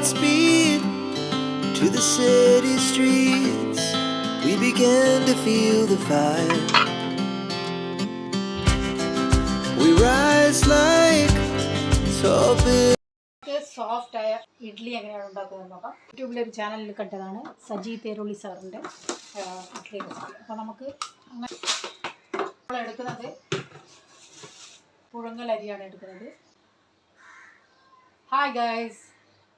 hearts to the city streets. We began to feel the fire. We rise like tall. Soft ആയ ഇഡ്ഡലി എങ്ങനെയാണ് ഉണ്ടാക്കുന്നത് നോക്കാം യൂട്യൂബിലെ ഒരു ചാനലിൽ കണ്ടതാണ് സജി തേരുള്ളി സാറിന്റെ ഇഡ്ഡലി റെസിപ്പി അപ്പോൾ നമുക്ക് അങ്ങനെ നമ്മൾ എടുക്കുന്നത് പുഴുങ്ങൽ അരിയാണ് എടുക്കുന്നത് ഹായ് ഗൈസ്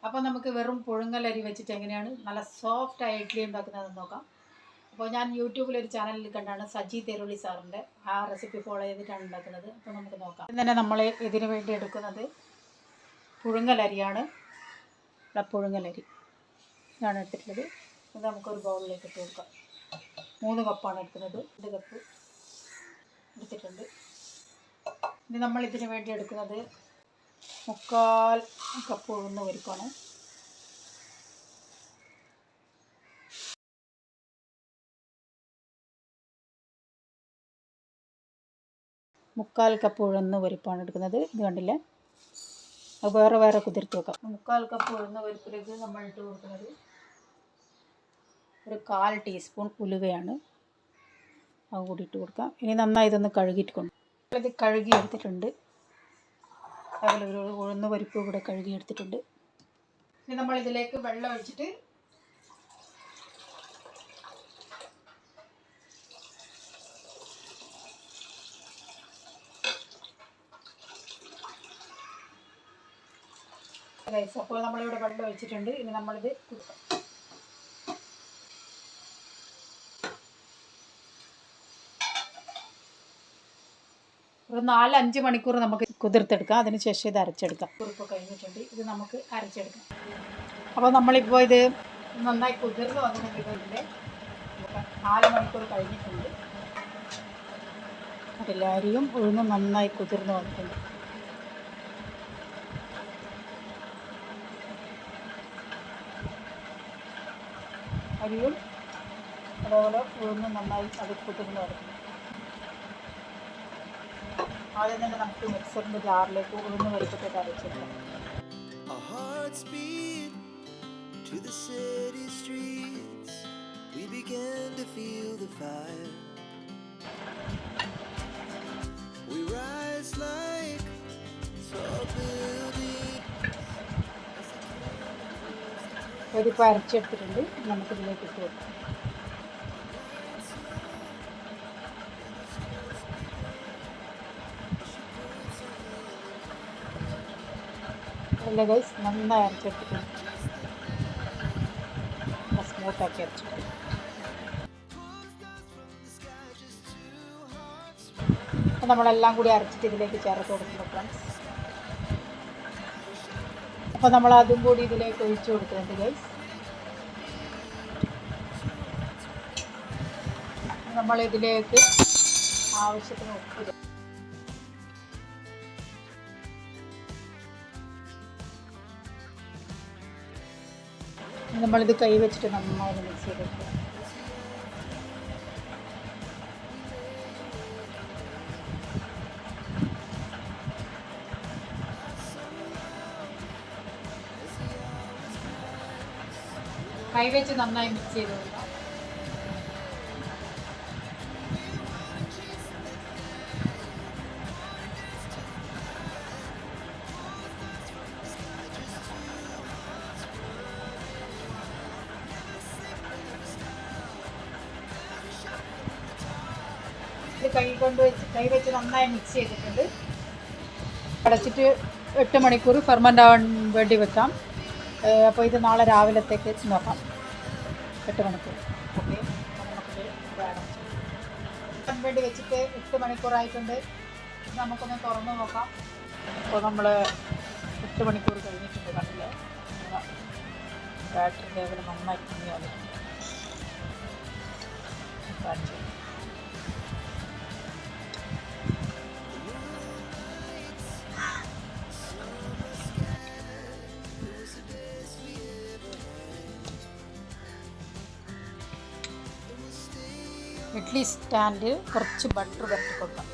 അപ്പോൾ നമുക്ക് വെറും പുഴുങ്ങലരി വെച്ചിട്ട് എങ്ങനെയാണ്? നല്ല സോഫ്റ്റ് ആയി ഇഡ്ഡലി ഉണ്ടാക്കുന്നതെന്ന് നോക്കാം. അപ്പോൾ ഞാൻ യൂട്യൂബിൽ ഒരു ചാനലിൽ കണ്ടാണ് സജി തെരുളി സാറിന്റെ ആ റെസിപ്പി ഫോളോ ചെയ്തിട്ടാണ് ഉണ്ടാക്കുന്നത്. അപ്പോൾ നമുക്ക് നോക്കാം. തന്നെ നമ്മൾ ഇതിനു വേണ്ടി എടുക്കുന്നത് പുഴുങ്ങലരിയാണ് ഇവിടെ പുഴുങ്ങലരി ഇതാണ് എടുത്തിട്ടുള്ളത്. ഇത് നമുക്കൊരു ബൗളിലേക്ക് ഇട്ട് കൊടുക്കാം. മൂന്ന് കപ്പാണ് എടുക്കുന്നത്. രണ്ട് കപ്പ് എടുത്തിട്ടുണ്ട്. ഇനി നമ്മൾ ഇതിനു വേണ്ടി എടുക്കുന്നത് മുക്കാൽ കപ്പ് ഉഴുന്ന് ഒരുക്കണം മുക്കാൽ കപ്പ് ഉഴുന്ന് പരിപ്പാണ് എടുക്കുന്നത്. ഇത് കണ്ടില്ലേ? അത് വേറെ വേറെ കുതിർത്ത് വെക്കാം. മുക്കാൽ കപ്പ് ഉഴുന്ന പരിപ്പിലേക്ക് നമ്മൾ ഇട്ട് കൊടുക്കുന്നത് ഒരു കാൽ ടീസ്പൂൺ ഉലുവയാണ്. അത് കൂടി ഇട്ട് കൊടുക്കാം. ഇനി നന്നായി ഇതൊന്ന് കഴുകിയിട്ട് കൊണ്ട് ഇത് കഴുകി എടുത്തിട്ടുണ്ട്. അതുപോലെ ഒരു ഉഴുന്ന പരിപ്പ് ഇവിടെ കഴുകി എടുത്തിട്ടുണ്ട്. ഇനി നമ്മൾ ഇതിലേക്ക് വെള്ളം ഒഴിച്ചിട്ട് അപ്പോൾ നമ്മളിവിടെ വെള്ളം ഒഴിച്ചിട്ടുണ്ട്. ഇനി നമ്മളിത് കൊടുക്കാം ഒരു നാല് അഞ്ച് മണിക്കൂർ നമുക്ക് കുതിർത്തെടുക്കാം. അതിന് ശേഷം ഇത് അരച്ചെടുക്കാം. കുറിപ്പ് കഴിഞ്ഞിട്ടുണ്ട്. ഇത് നമുക്ക് അരച്ചെടുക്കാം. അപ്പോൾ നമ്മളിപ്പോൾ ഇത് നന്നായി കുതിർന്ന് വന്നിട്ടുണ്ട് നാല് മണിക്കൂർ കഴിഞ്ഞിട്ടുണ്ട്. അരിയും ഉഴുന്നും നന്നായി കുതിർന്ന് വന്നിട്ടുണ്ട്. അരിയും അതേപോലെ ഉഴുന്ന് നന്നായി അത് കുതിർന്ന് വരണം ആദ്യം തന്നെ നമുക്ക് മിക്സറിൻ്റെ ജാറിലേക്ക് ഉഴുന്ന് പരിപ്പിട്ട് അരച്ചിടാം Our hearts beat to the city streets. We began to feel the fire. We rise like tall buildings. പരിപ്പ് അരച്ചെടുത്തിട്ടുണ്ട് നമുക്കിതിലേക്ക് ഇട്ട് കൊടുക്കാം അല്ല ഗൈസ് നന്നായി അരച്ചെടുത്തിട്ടുണ്ട്. സ്മൂത്താക്കി അരച്ചിട്ടുണ്ട് അപ്പം നമ്മളെല്ലാം കൂടി അരച്ചിട്ട് ഇതിലേക്ക് ചേർത്ത് കൊടുക്കുന്നു ഫ്രണ്ട്സ് അപ്പോൾ നമ്മൾ അതും കൂടി ഇതിലേക്ക് ഒഴിച്ചു കൊടുക്കുന്നുണ്ട് ഗൈസ് നമ്മളിതിലേക്ക് ആവശ്യത്തിന് ഉപ്പ് നമ്മളിത് കൈ വെച്ചിട്ട് നന്നായി മിക്സ് ചെയ്തെടുക്കുക കൈ വെച്ച് നന്നായി മിക്സ് ചെയ്ത് കൊടുക്കാം കൈ കൊണ്ട് വെച്ച് കൈ വെച്ച് നന്നായി മിക്സ് ചെയ്തിട്ടുണ്ട്. അടച്ചിട്ട് എട്ട് മണിക്കൂർ ഫെർമെന്റ് ആവാൻ വേണ്ടി വെക്കാം. അപ്പോൾ ഇത് നാളെ രാവിലത്തേക്ക് നോക്കാം. എട്ട് മണിക്കൂർ. ഓക്കെ. വേണ്ടി വെച്ചിട്ട് എട്ട് മണിക്കൂറായിട്ടുണ്ട് നമുക്കൊന്ന് തുറന്ന് നോക്കാം. അപ്പോൾ നമ്മൾ എട്ട് മണിക്കൂർ കഴിഞ്ഞിട്ടുണ്ട് കണ്ടില്ലേ? ബാറ്ററി ലേവൽ നന്നായി കുഞ്ഞു വന്നിട്ടുണ്ട്. ഇഡ്ഡലി സ്റ്റാൻഡിൽ കുറച്ച് ബട്ടർ വരട്ടി കൊടുക്കാം.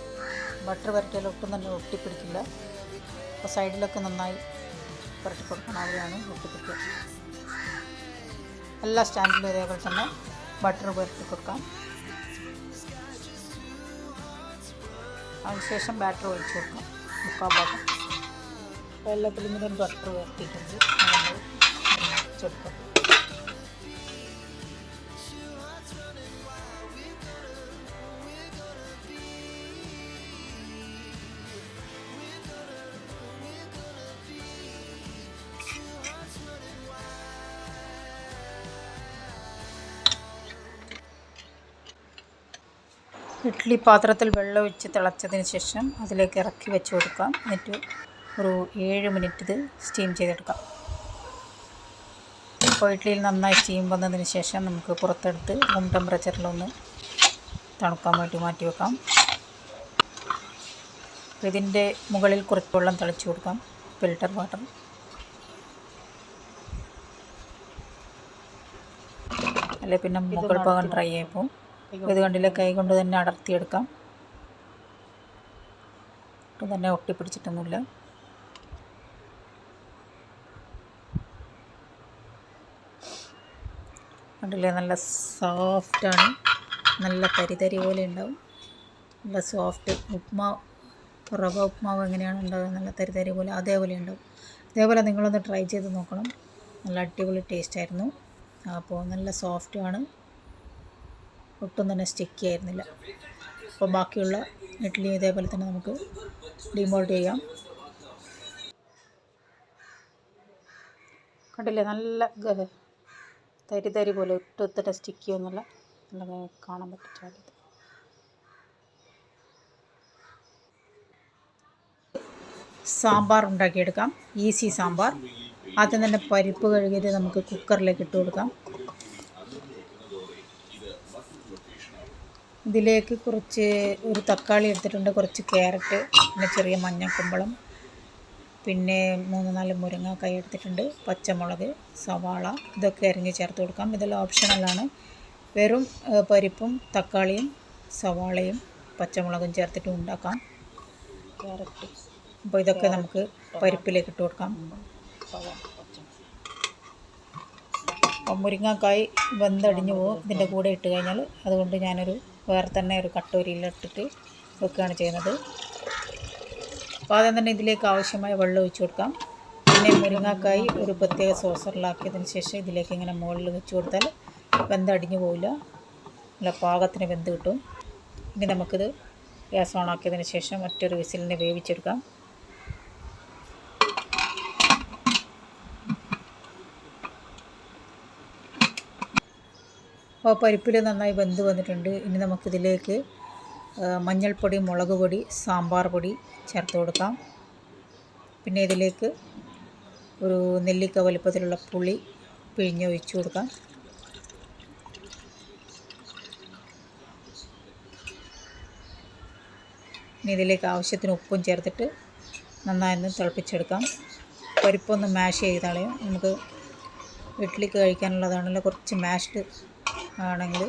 ബട്ടർ വരട്ടിയാൽ ഒട്ടും തന്നെ ഒട്ടിപ്പിടിക്കില്ല. അപ്പോൾ സൈഡിലൊക്കെ നന്നായി പുരട്ടി കൊടുക്കണം. അവിടെയാണ് ഒട്ടിപ്പിടിക്കുക. എല്ലാ സ്റ്റാൻഡിലും ഇതേപോലെ തന്നെ ബട്ടർ പുരട്ടി കൊടുക്കാം. അതിനുശേഷം ബാറ്റർ ഒഴിച്ച് കൊടുക്കാം. മുക്കാൽ ഭാഗം. എല്ലാത്തിലും ഇങ്ങനെ ബട്ടർ വരട്ടിയിട്ടുണ്ട്. അത് ഇഡ്ഡലി പാത്രത്തിൽ വെള്ളം ഒഴിച്ച് തിളച്ചതിന് ശേഷം അതിലേക്ക് ഇറക്കി വെച്ച് കൊടുക്കാം. എന്നിട്ട് ഒരു ഏഴ് മിനിറ്റ് ഇത് സ്റ്റീം ചെയ്തെടുക്കാം. അപ്പോൾ ഇഡ്ഡലിയിൽ നന്നായി സ്റ്റീം വന്നതിന് ശേഷം നമുക്ക് പുറത്തെടുത്ത് റൂം ടെമ്പറേച്ചറിലൊന്ന് തണുക്കാൻ വേണ്ടി മാറ്റി വെക്കാം. ഇതിന്റെ മുകളിൽ കുറച്ച് വെള്ളം തിളച്ച് കൊടുക്കാം. ഫിൽട്ടർ വാട്ടർ അല്ലെ പിന്നെ മുകൾ ഭാഗം ഡ്രൈ ആയിപ്പോൾ ഇത് കണ്ടില്ല കൈ കൊണ്ട് തന്നെ അടർത്തിയെടുക്കാം. ഒട്ടും തന്നെ ഒട്ടിപ്പിടിച്ചിട്ടൊന്നുമില്ല. കണ്ടില്ലേ നല്ല സോഫ്റ്റാണ്. നല്ല തരിതരി പോലെ ഉണ്ടാവും. നല്ല സോഫ്റ്റ് ഉപ്മാവ് റവ ഉപ്മാവ് എങ്ങനെയാണ് ഉണ്ടാവുക നല്ല തരിതരി പോലെ അതേപോലെ ഉണ്ടാവും. അതേപോലെ നിങ്ങളൊന്ന് ട്രൈ ചെയ്ത് നോക്കണം. നല്ല അടിപൊളി ടേസ്റ്റ് ആയിരുന്നു. അപ്പോൾ നല്ല സോഫ്റ്റുമാണ്. ഒട്ടും തന്നെ സ്റ്റിക്കി ആയിരുന്നില്ല. അപ്പോൾ ബാക്കിയുള്ള ഇഡ്ഡലി ഇതേപോലെ തന്നെ നമുക്ക് ഡിമോൾഡ് ചെയ്യാം. കണ്ടില്ലേ? നല്ല തരി തരി പോലെ ഒട്ടും തന്നെ സ്റ്റിക്കി ഒന്നുമില്ല. നല്ല കാണാൻ പറ്റിച്ചാൽ സാമ്പാർ ഉണ്ടാക്കിയെടുക്കാം. ഈസി സാമ്പാർ. ആദ്യം തന്നെ പരിപ്പ് കഴുകിയിട്ട് നമുക്ക് കുക്കറിലേക്ക് ഇട്ട് കൊടുക്കാം. ഇതിലേക്ക് കുറച്ച് ഒരു തക്കാളി എടുത്തിട്ടുണ്ട് കുറച്ച് ക്യാരറ്റ് പിന്നെ ചെറിയ മഞ്ഞക്കുമ്പളം പിന്നെ മൂന്ന് നാല് മുരിങ്ങാക്കായി എടുത്തിട്ടുണ്ട് പച്ചമുളക് സവാള ഇതൊക്കെ അരിഞ്ഞ് ചേർത്ത് കൊടുക്കാം. ഇതെല്ലാം ഓപ്ഷണലാണ് വെറും പരിപ്പും തക്കാളിയും സവാളയും പച്ചമുളകും ചേർത്തിട്ട് ഉണ്ടാക്കാം. ക്യാരറ്റ് അപ്പോൾ ഇതൊക്കെ നമുക്ക് പരിപ്പിലേക്ക് ഇട്ട് കൊടുക്കാം. മുരിങ്ങക്കായ് വെന്തടിഞ്ഞു പോകും ഇതിന്റെ കൂടെ ഇട്ട് കഴിഞ്ഞാൽ അതുകൊണ്ട് ഞാനൊരു വേറെ തന്നെ ഒരു കട്ടോരിയിലിട്ടിട്ട് വെക്കുകയാണ് ചെയ്യുന്നത്. അപ്പോൾ ആദ്യം തന്നെ ഇതിലേക്ക് ആവശ്യമായ വെള്ളം ഒഴിച്ചു കൊടുക്കാം. പിന്നെ മുരിങ്ങാക്കായി ഒരു പ്രത്യേക സോസറിലാക്കിയതിന് ശേഷം ഇതിലേക്ക് ഇങ്ങനെ മുകളിൽ വെച്ച് കൊടുത്താൽ വെന്തടിഞ്ഞു പോവില്ല. നല്ല പാകത്തിന് വെന്ത് കിട്ടും. ഇനി നമുക്കിത് ഗ്യാസ് ഓൺ ആക്കിയതിന് ശേഷം മറ്റൊരു വിസിലിനെ വേവിച്ചെടുക്കാം. അപ്പോൾ പരിപ്പിൽ നന്നായി വെന്ത് വന്നിട്ടുണ്ട്. ഇനി നമുക്കിതിലേക്ക് മഞ്ഞൾപ്പൊടി മുളക് പൊടി സാമ്പാർ പൊടി ചേർത്ത് കൊടുക്കാം. പിന്നെ ഇതിലേക്ക് ഒരു നെല്ലിക്ക വലുപ്പത്തിലുള്ള പുളി പിഴിഞ്ഞ് ഒഴിച്ചു കൊടുക്കാം. ഇനി ഇതിലേക്ക് ആവശ്യത്തിന് ഉപ്പും ചേർത്തിട്ട് നന്നായി ഒന്ന് തിളപ്പിച്ചെടുക്കാം. പരിപ്പൊന്ന് മാഷ് ചെയ്താലേ നമുക്ക് ഇഡ്ഡലിക്ക് കഴിക്കാനുള്ളതാണല്ലോ കുറച്ച് മാഷ്ഡ് ആണെങ്കിൽ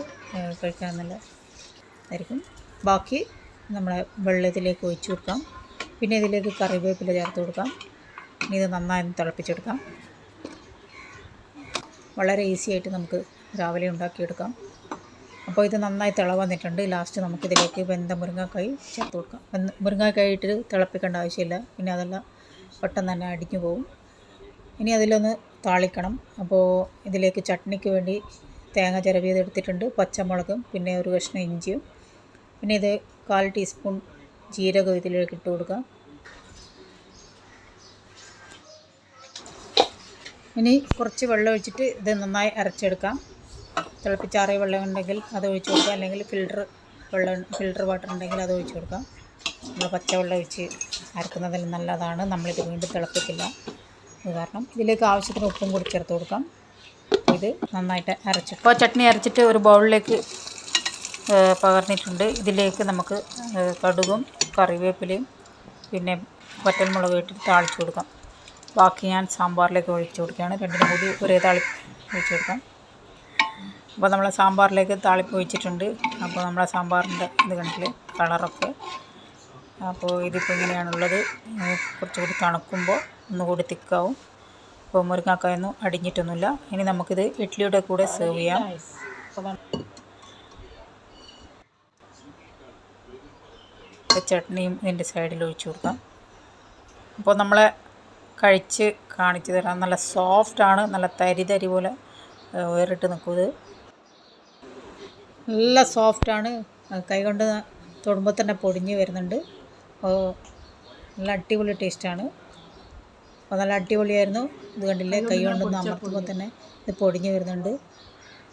കഴിക്കാൻ നല്ല ആയിരിക്കും. ബാക്കി നമ്മളെ വെള്ളത്തിലേക്ക് ഒഴിച്ച് കൊടുക്കാം. പിന്നെ ഇതിലേക്ക് കറിവേപ്പില ചേർത്ത് കൊടുക്കാം. ഇത് നന്നായി തിളപ്പിച്ചെടുക്കാം വളരെ ഈസി ആയിട്ട് നമുക്ക് രാവിലെ ഉണ്ടാക്കിയെടുക്കാം. അപ്പോൾ ഇത് നന്നായി തിള വന്നിട്ടുണ്ട്. ലാസ്റ്റ് നമുക്കിതിലേക്ക് വെന്ത മുരിങ്ങക്കായി ചേർത്ത് കൊടുക്കാം. വെന്ത മുരിങ്ങക്കായി ഇട്ട് തിളപ്പിക്കേണ്ട ആവശ്യമില്ല. പിന്നെ അതെല്ലാം പെട്ടെന്ന് തന്നെ അടിഞ്ഞു പോകും. ഇനി അതിലൊന്ന് താളിക്കണം. അപ്പോൾ ഇതിലേക്ക് ചട്നിക്ക് വേണ്ടി തേങ്ങ ചിരവിയത് എടുത്തിട്ടുണ്ട് പച്ചമുളകും പിന്നെ ഒരു കഷ്ണം ഇഞ്ചിയും. പിന്നെ ഇത് കാൽ ടീസ്പൂൺ ജീരകം ഇതിലേക്ക് ഇട്ട് കൊടുക്കാം. ഇനി കുറച്ച് വെള്ളം ഒഴിച്ചിട്ട് ഇത് നന്നായി അരച്ചെടുക്കാം. തിളപ്പിച്ചാറിയ വെള്ളം ഉണ്ടെങ്കിൽ അത് ഒഴിച്ച് കൊടുക്കാം. അല്ലെങ്കിൽ ഫിൽട്ടർ വെള്ളം ഫിൽട്ടർ വാട്ടർ ഉണ്ടെങ്കിൽ അത് ഒഴിച്ച് കൊടുക്കാം. നമ്മൾ പച്ചവെള്ളം ഒഴിച്ച് അരക്കുന്നതിൽ നല്ലതാണ്. നമ്മളിത് വീണ്ടും തിളപ്പിക്കില്ല. അത് കാരണം ഇതിലേക്ക് ആവശ്യത്തിന് ഉപ്പും കൂടി ചേർത്ത് കൊടുക്കാം. ഇത് നന്നായിട്ട് അരച്ചിട്ട്. അപ്പോൾ ചട്നി അരച്ചിട്ട് ഒരു ബൗളിലേക്ക് പകർന്നിട്ടുണ്ട്. ഇതിലേക്ക് നമുക്ക് കടുകും കറിവേപ്പിലയും പിന്നെ വറ്റൽമുളക് ഇട്ടിട്ട് താളിച്ച് കൊടുക്കാം. ബാക്കി ഞാൻ സാമ്പാറിലേക്ക് ഒഴിച്ചു കൊടുക്കുകയാണ്. രണ്ടിനും കൂടി ഒരേ താളി ഒഴിച്ചു കൊടുക്കാം. അപ്പോൾ നമ്മൾ സാമ്പാറിലേക്ക് താളിപ്പ് ഒഴിച്ചിട്ടുണ്ട്. അപ്പോൾ നമ്മളെ സാമ്പാറിന്റെ ഇത് കണ്ടില്ലേ കളറൊക്കെ. അപ്പോൾ ഇതിപ്പോൾ ഇങ്ങനെയാണുള്ളത്. കുറച്ചുകൂടി തണുക്കുമ്പോൾ ഒന്നുകൂടി തിക്കാവും ഇപ്പോൾ മുരിങ്ങാക്കായൊന്നും അടിഞ്ഞിട്ടൊന്നുമില്ല. ഇനി നമുക്കിത് ഇഡ്ഡലിയുടെ കൂടെ സെർവ് ചെയ്യാം. ചട്നിയും ഇതിന്റെ സൈഡിൽ ഒഴിച്ചു കൊടുക്കാം. അപ്പോൾ നമ്മളെ കഴിച്ച് കാണിച്ചു തരാം. നല്ല സോഫ്റ്റാണ് നല്ല തരി തരി പോലെ വേറിട്ട് നിൽക്കുന്നത് നല്ല സോഫ്റ്റാണ് കൈകൊണ്ട് തൊടുമ്പോൾ തന്നെ പൊടിഞ്ഞ് വരുന്നുണ്ട്. നല്ല അടിപൊളി ടേസ്റ്റാണ് അപ്പോൾ നല്ല അടിപൊളിയായിരുന്നു. ഇത് കണ്ടില്ലേ? കൈ കൊണ്ടൊന്ന് അമർത്തുമ്പോൾ തന്നെ ഇത് പൊടിഞ്ഞു വരുന്നുണ്ട്.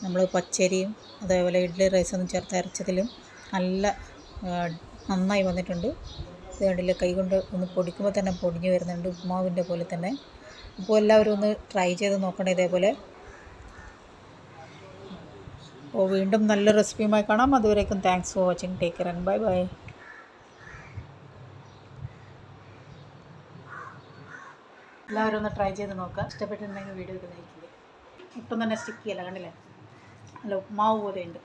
നമ്മൾ പച്ചരിയും അതേപോലെ ഇഡ്ഡലി റൈസൊന്നും ചേർത്ത് അരച്ചതിലും നല്ല നന്നായി വന്നിട്ടുണ്ട്. ഇത് കണ്ടില്ലേ? കൈ കൊണ്ട് ഒന്ന് പൊടിക്കുമ്പോൾ തന്നെ പൊടിഞ്ഞു വരുന്നുണ്ട് ഉപ്മാവിന്റെ പോലെ തന്നെ. അപ്പോൾ എല്ലാവരും ഒന്ന് ട്രൈ ചെയ്ത് നോക്കണേ ഇതേപോലെ. അപ്പോൾ വീണ്ടും നല്ല റെസിപ്പിയുമായി കാണാം. അതുവരേക്കും thanks for watching take care and bye bye എല്ലാവരും ഒന്ന് ട്രൈ ചെയ്ത് നോക്കുക ഇഷ്ടപ്പെട്ടിട്ടുണ്ടെങ്കിൽ വീഡിയോ ഒക്കെ ലൈക്ക് ചെയ്യുക ഇപ്പം തന്നെ സ്റ്റിക്ക് ചെയ്യല്ല കണ്ടില്ലേ? നല്ല ഉപ്മാവ് പോലെ ഉണ്ട്